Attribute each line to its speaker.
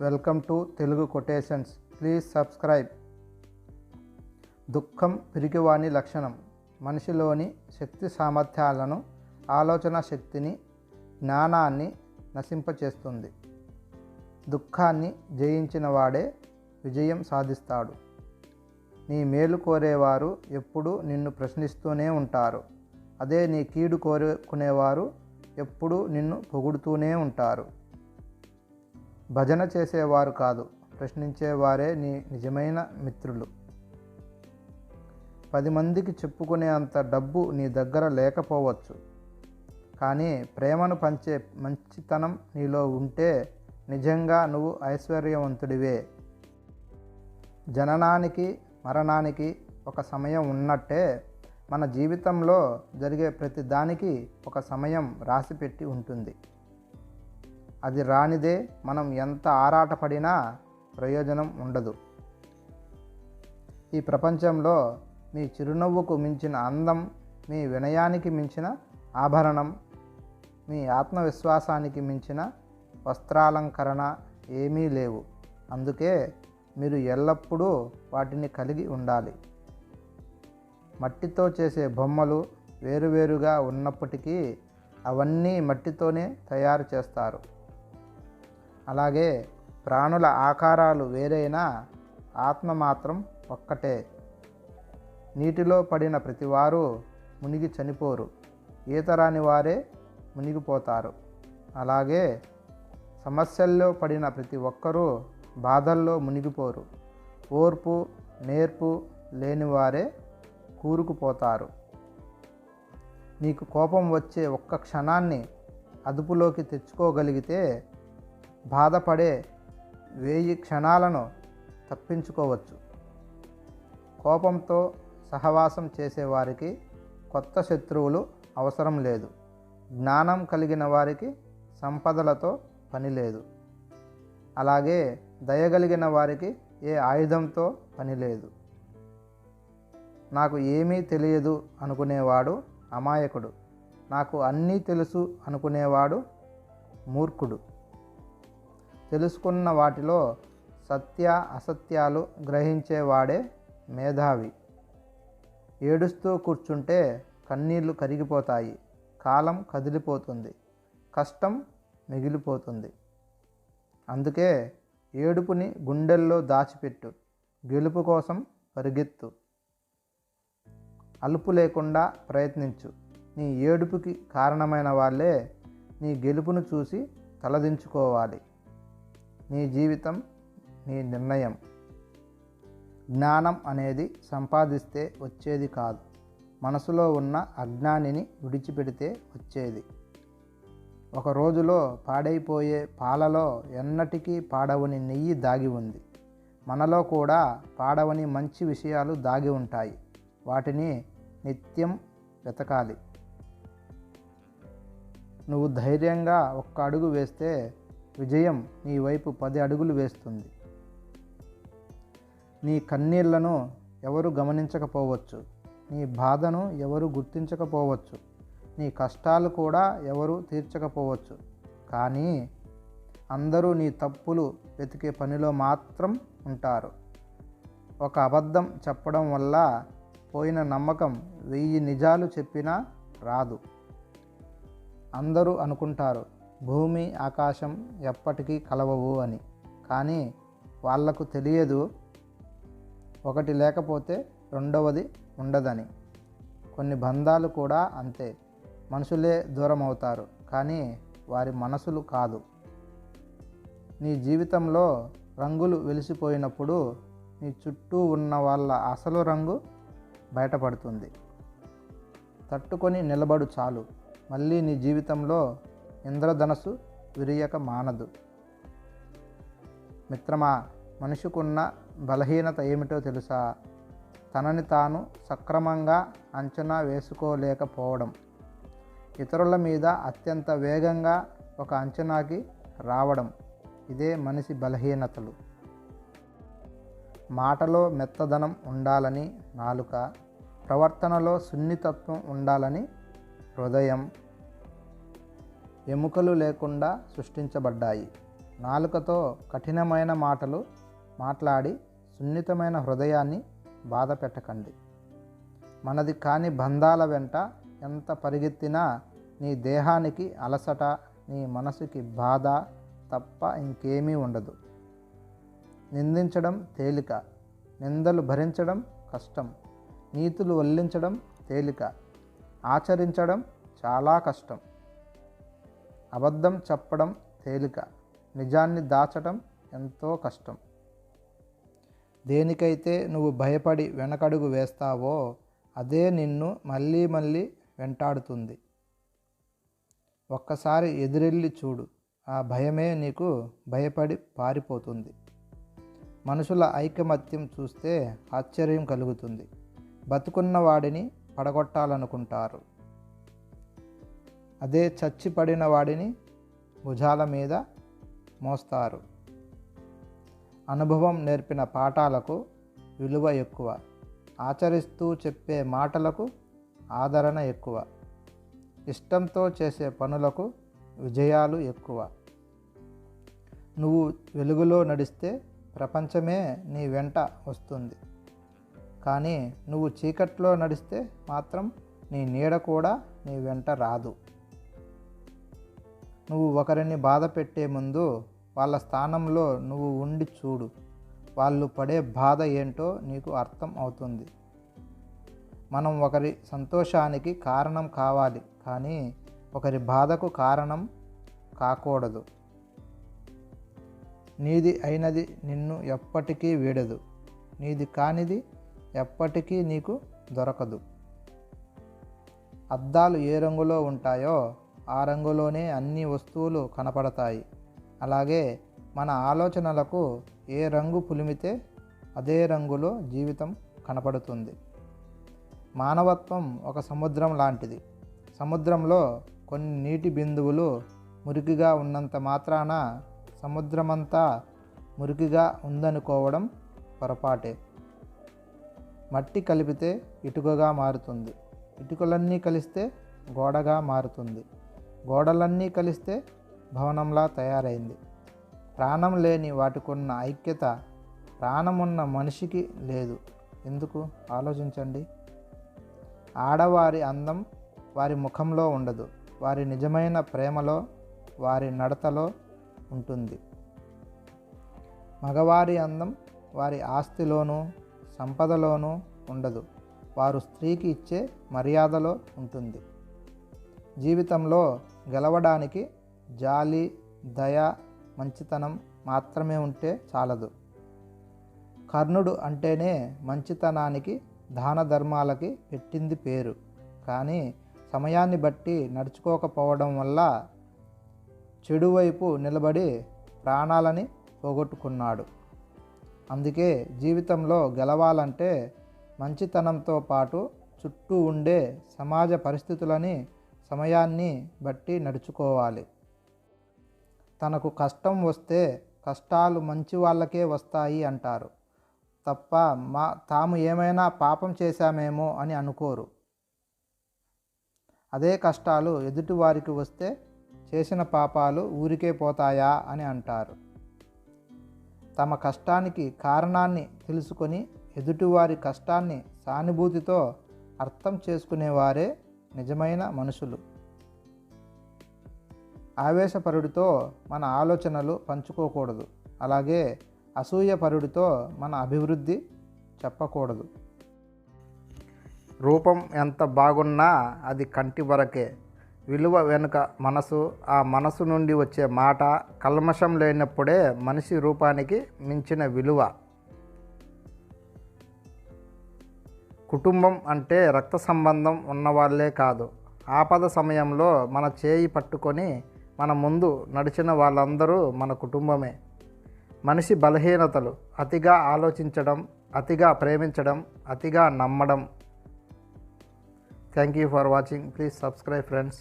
Speaker 1: Welcome to Telugu quotations. Please subscribe. దుఃఖం పిరికివాని లక్షణం. మనిషిలోని శక్తి సామర్థ్యాలను ఆలోచన శక్తిని జ్ఞానాన్ని నశింపచేస్తుంది. దుఃఖాన్ని జయించిన వాడే విజయం సాధిస్తాడు. నీ మేలు కోరేవారు ఎప్పుడూ నిన్ను ప్రశ్నిస్తూనే ఉంటారు. అదే నీ కీడు కోరుకునేవారు ఎప్పుడూ నిన్ను పొగుడుతూనే ఉంటారు. భజన చేసేవారు కాదు ప్రశ్నించేవారే నీ నిజమైన మిత్రులు. పది మందికి చెప్పుకునే అంత డబ్బు నీ దగ్గర లేకపోవచ్చు. కానీ ప్రేమను పంచే మంచితనం నీలో ఉంటే నిజంగా నువ్వు ఐశ్వర్యవంతుడివే. జననానికి మరణానికి ఒక సమయం ఉన్నట్టే మన జీవితంలో జరిగే ప్రతి దానికి ఒక సమయం రాసిపెట్టి ఉంటుంది. అది రానిదే మనం ఎంత ఆరాటపడినా ప్రయోజనం ఉండదు. ఈ ప్రపంచంలో మీ చిరునవ్వుకు మించిన అందం మీ వినయానికి మించిన ఆభరణం మీ ఆత్మవిశ్వాసానికి మించిన వస్త్రాలంకరణ ఏమీ లేవు. అందుకే మీరు ఎల్లప్పుడూ వాటిని కలిగి ఉండాలి. మట్టితో చేసే బొమ్మలు వేరువేరుగా ఉన్నప్పటికీ అవన్నీ మట్టితోనే తయారు చేస్తారు. అలాగే ప్రాణుల ఆకారాలు వేరైనా ఆత్మ మాత్రం ఒక్కటే. నీటిలో పడిన ప్రతివారు మునిగి చనిపోరు. ఈత రాని వారే మునిగిపోతారు. అలాగే సమస్యల్లో పడిన ప్రతి ఒక్కరూ బాధల్లో మునిగిపోరు. ఓర్పు నేర్పు లేనివారే కూరుకుపోతారు. నీకు కోపం వచ్చే ఒక్క క్షణాన్ని అదుపులోకి తెచ్చుకోగలిగితే బాధపడే వేయి క్షణాలను తప్పించుకోవచ్చు. కోపంతో సహవాసం చేసేవారికి కొత్త శత్రువులు అవసరం లేదు. జ్ఞానం కలిగిన వారికి సంపదలతో పని లేదు. అలాగే దయగలిగిన వారికి ఏ ఆయుధంతో పని లేదు. నాకు ఏమీ తెలియదు అనుకునేవాడు అమాయకుడు. నాకు అన్నీ తెలుసు అనుకునేవాడు మూర్ఖుడు. తెలుసుకున్న వాటిలో సత్య అసత్యాలు గ్రహించేవాడే మేధావి. ఏడుస్తూ కూర్చుంటే కన్నీళ్ళు కరిగిపోతాయి. కాలం కదిలిపోతుంది. కష్టం మిగిలిపోతుంది. అందుకే ఏడుపుని గుండెల్లో దాచిపెట్టు. గెలుపు కోసం పరిగెత్తు. అలుపు లేకుండా ప్రయత్నించు. నీ ఏడుపుకి కారణమైన వాళ్ళే నీ గెలుపును చూసి తలదించుకోవాలి. నీ జీవితం నీ నిర్ణయం. జ్ఞానం అనేది సంపాదిస్తే వచ్చేది కాదు. మనసులో ఉన్న అజ్ఞానిని విడిచిపెడితే వచ్చేది. ఒక రోజులో పాడైపోయే పాలలో ఎన్నటికీ పాడవని నెయ్యి దాగి ఉంది. మనలో కూడా పాడవని మంచి విషయాలు దాగి ఉంటాయి. వాటిని నిత్యం వెతకాలి. నువ్వు ధైర్యంగా ఒక్క అడుగు వేస్తే విజయం నీ వైపు పది అడుగులు వేస్తుంది. నీ కన్నీళ్ళను ఎవరు గమనించకపోవచ్చు. నీ బాధను ఎవరు గుర్తించకపోవచ్చు. నీ కష్టాలు కూడా ఎవరు తీర్చకపోవచ్చు. కానీ అందరూ నీ తప్పులు వెతికే పనిలో మాత్రం ఉంటారు. ఒక అబద్ధం చెప్పడం వల్ల పోయిన నమ్మకం వెయ్యి నిజాలు చెప్పినా రాదు. అందరూ అనుకుంటారు భూమి ఆకాశం ఎప్పటికీ కలవవు అని. కానీ వాళ్ళకు తెలియదు ఒకటి లేకపోతే రెండవది ఉండదని. కొన్ని బంధాలు కూడా అంతే. మనుషులే దూరం అవుతారు కానీ వారి మనసులు కాదు. నీ జీవితంలో రంగులు వెలిసిపోయినప్పుడు నీ చుట్టూ ఉన్న వాళ్ళ అసలు రంగు బయటపడుతుంది. తట్టుకొని నిలబడు చాలు. మళ్ళీ నీ జీవితంలో ఇంద్రధనస్సు విరియక మానదు మిత్రమా మనిషికున్న బలహీనత ఏమిటో తెలుసా? తనని తాను సక్రమంగా అంచనా వేసుకోలేకపోవడం. ఇతరుల మీద అత్యంత వేగంగా ఒక అంచనాకి రావడం. ఇదే మనిషి బలహీనతలు. మాటలో మెత్తదనం ఉండాలని నాలుక ప్రవర్తనలో సున్నితత్వం ఉండాలని హృదయం. ఎముకలు లేకుండా సృష్టించబడ్డాయి. నాలుకతో కఠినమైన మాటలు మాట్లాడి సున్నితమైన హృదయాన్ని బాధ పెట్టకండి. మనది కాని బంధాల వెంట ఎంత పరిగెత్తినా నీ దేహానికి అలసట నీ మనసుకి బాధ తప్ప ఇంకేమీ ఉండదు. నిందించడం తేలిక నిందలు భరించడం కష్టం నీతులు వల్లించడం తేలిక ఆచరించడం చాలా కష్టం. అబద్ధం చెప్పడం తేలిక నిజాన్ని దాచడం ఎంతో కష్టం. దేనికైతే నువ్వు భయపడి వెనకడుగు వేస్తావో అదే నిన్ను మళ్ళీ మళ్ళీ వెంటాడుతుంది. ఒక్కసారి ఎదురెళ్ళి చూడు ఆ భయమే నీకు భయపడి పారిపోతుంది. మనుషుల ఐకమత్యం చూస్తే ఆశ్చర్యం కలుగుతుంది. బతుకున్న వాడిని పడగొట్టాలనుకుంటారు. అదే చచ్చి పడిన వాడిని భుజాల మీద మోస్తారు. అనుభవం నేర్పిన పాఠాలకు విలువ ఎక్కువ. ఆచరిస్తూ చెప్పే మాటలకు ఆదరణ ఎక్కువ. ఇష్టంతో చేసే పనులకు విజయాలు ఎక్కువ. నువ్వు వెలుగులో నడిస్తే ప్రపంచమే నీ వెంట వస్తుంది. కానీ నువ్వు చీకట్లో నడిస్తే మాత్రం నీ నీడ కూడా నీ వెంట రాదు. నువ్వు ఒకరిని బాధ పెట్టే ముందు వాళ్ళ స్థానంలో నువ్వు ఉండి చూడు. వాళ్ళు పడే బాధ ఏంటో నీకు అర్థం అవుతుంది. మనం ఒకరి సంతోషానికి కారణం కావాలి కానీ ఒకరి బాధకు కారణం కాకూడదు. నీది అయినది నిన్ను ఎప్పటికీ వీడదు. నీది కానిది ఎప్పటికీ నీకు దొరకదు. అద్దాలు ఏ రంగులో ఉంటాయో ఆ రంగులోనే అన్ని వస్తువులు కనపడతాయి. అలాగే మన ఆలోచనలకు ఏ రంగు పులిమితే అదే రంగులో జీవితం కనపడుతుంది. మానవత్వం ఒక సముద్రం లాంటిది. సముద్రంలో కొన్ని నీటి బిందువులు మురికిగా ఉన్నంత మాత్రాన సముద్రమంతా మురికిగా ఉందనుకోవడం పొరపాటే. మట్టి కలిపితే ఇటుకగా మారుతుంది. ఇటుకలన్నీ కలిస్తే గోడగా మారుతుంది. గోడలన్నీ కలిస్తే భవనంలా తయారైంది. ప్రాణం లేని వాటికున్న ఐక్యత ప్రాణమున్న మనిషికి లేదు. ఎందుకు? ఆలోచించండి. ఆడవారి అందం వారి ముఖంలో ఉండదు. వారి నిజమైన ప్రేమలో వారి నడతలో ఉంటుంది. మగవారి అందం వారి ఆస్తిలోనూ సంపదలోనూ ఉండదు. వారు స్త్రీకి ఇచ్చే మర్యాదలో ఉంటుంది. జీవితంలో గెలవడానికి జాలి దయ మంచితనం మాత్రమే ఉంటే చాలదు. కర్ణుడు అంటేనే మంచితనానికి దాన ధర్మాలకి పెట్టింది పేరు. కానీ సమయాన్ని బట్టి నడుచుకోకపోవడం వల్ల చెడు వైపు నిలబడి ప్రాణాలని పోగొట్టుకున్నాడు. అందుకే జీవితంలో గెలవాలంటే మంచితనంతో పాటు చుట్టూ ఉండే సమాజ పరిస్థితులని సమయాన్ని బట్టి నడుచుకోవాలి. తనకు కష్టం వస్తే కష్టాలు మంచి వాళ్ళకే వస్తాయి అంటారు. తప్ప మా తాము ఏమైనా పాపం చేశామేమో అని అనుకోరు. అదే కష్టాలు ఎదుటివారికి వస్తే చేసిన పాపాలు ఊరికే పోతాయా అని అంటారు. తమ కష్టానికి కారణాన్ని తెలుసుకొని ఎదుటివారి కష్టాన్ని సానుభూతితో అర్థం చేసుకునేవారే నిజమైన మనుషులు. ఆవేశపరుడితో మన ఆలోచనలు పంచుకోకూడదు. అలాగే అసూయపరుడితో మన అభివృద్ధి చెప్పకూడదు. రూపం ఎంత బాగున్నా అది కంటి వరకే. విలువ వెనుక మనసు ఆ మనసు నుండి వచ్చే మాట కల్మషం లేనప్పుడే మనిషి రూపానికి మించిన విలువ. కుటుంబం అంటే రక్త సంబంధం ఉన్నవాళ్ళే కాదు. ఆపద సమయంలో మన చేయి పట్టుకొని మన ముందు నడిచిన వాళ్ళందరూ మన కుటుంబమే. మనిషి బలహీనతలు అతిగా ఆలోచించడం అతిగా ప్రేమించడం అతిగా నమ్మడం. Thank you for watching please subscribe friends